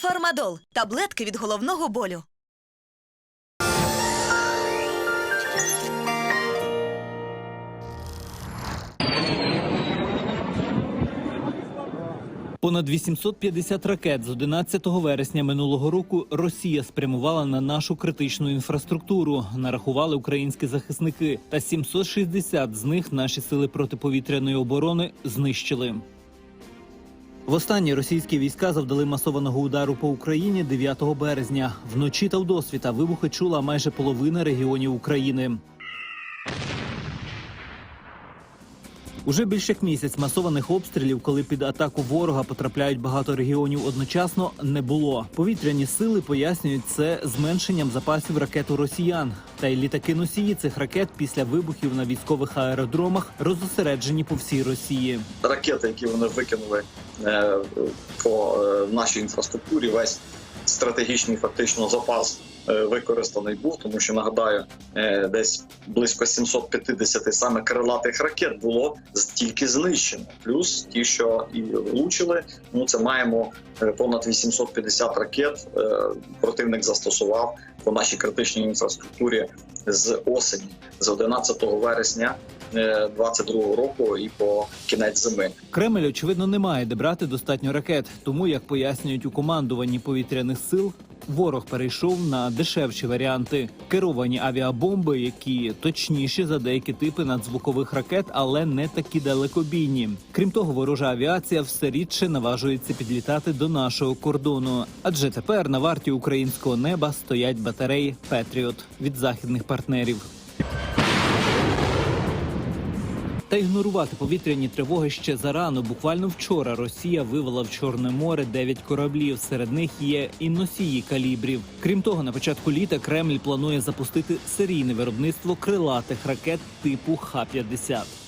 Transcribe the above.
Фармадол таблетки від головного болю. Понад 850 ракет з 11 вересня минулого року Росія спрямувала на нашу критичну інфраструктуру. Нарахували українські захисники, та 760 з них наші сили протиповітряної оборони знищили. Востаннє російські війська завдали масованого удару по Україні 9 березня. Вночі та вдосвіта вибухи чула майже половина регіонів України. Уже більше як місяць масованих обстрілів, коли під атаку ворога потрапляють багато регіонів одночасно, не було. Повітряні сили пояснюють це зменшенням запасів ракет у росіян. Та й літаки носії цих ракет після вибухів на військових аеродромах розосереджені по всій Росії. ракети, які вони викинули е, по е, нашій інфраструктурі, весь стратегічний фактично запас е, використаний був, тому що нагадаю, десь близько 750 саме крилатих ракет було тільки знищено. Плюс ті, що і влучили, ну це маємо понад 850 ракет. Противник застосував по нашій критичній інфраструктурі з осені, з 11 вересня. 22 року і по кінець зими. Кремль, очевидно, не має де брати достатньо ракет. Тому, як пояснюють у командуванні повітряних сил, ворог перейшов на дешевші варіанти керовані авіабомби, які точніші за деякі типи надзвукових ракет, але не такі далекобійні. Крім того, ворожа авіація все рідше наважується підлітати до нашого кордону. Адже тепер на варті українського неба стоять батареї Петріот від західних партнерів. Та ігнорувати повітряні тривоги ще зарано. Буквально вчора Росія вивела в Чорне море 9 кораблів. Серед них є і носії калібрів. Крім того, на початку літа Кремль планує запустити серійне виробництво крилатих ракет типу Х-50.